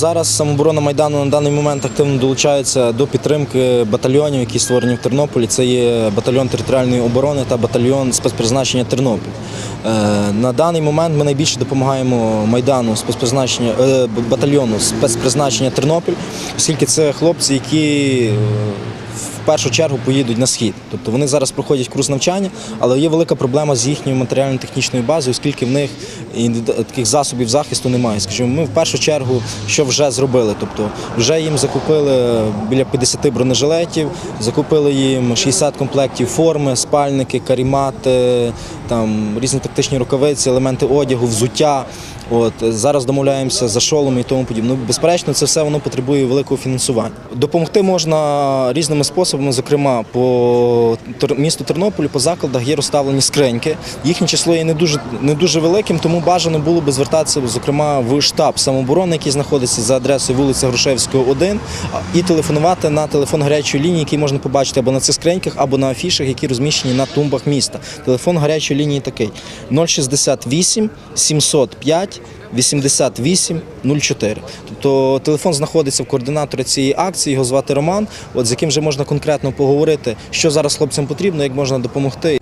Зараз самооборона Майдану на даний момент активно долучається до підтримки батальйонів, які створені в Тернополі. Це є батальйон територіальної оборони та батальйон спецпризначення Тернопіль. Е, На даний момент ми найбільше допомагаємо Майдану спецпризначення е, батальйону спецпризначення Тернопіль, оскільки це хлопці, які е, в першу чергу поїдуть на схід. Тобто вони зараз проходять курс навчання, але є велика проблема з їхньою матеріально-технічною базою, оскільки в них таких засобів захисту немає. Скажімо, ми в першу чергу що вже зробили? Тобто вже їм закупили біля 50 бронежилетів, закупили їм 60 комплектів форми, спальники, карімати, там різні тактичні рукавиці, елементи одягу, взуття. От зараз домовляємося за шолом і тому подібне. Ну, безперечно, це все воно потребує великого фінансування. Допомогти можна різними способами, зокрема по місту Тернополю, по закладах є розставлені скриньки. Їхнє число є не дуже не дуже великим, тому бажано було би звертатися, зокрема, в штаб самооборони, який знаходиться за адресою вулиця Грушевського, 1, і телефонувати на телефон гарячої лінії, який можна побачити або на цих скриньках, або на афішах, які розміщені на тумбах міста. Телефон гарячої лінії такий: 068 705 8804. Тобто телефон знаходиться в координатора цієї акції, його звати Роман. От з яким вже можна конкретно поговорити, що зараз хлопцям потрібно, як можна допомогти.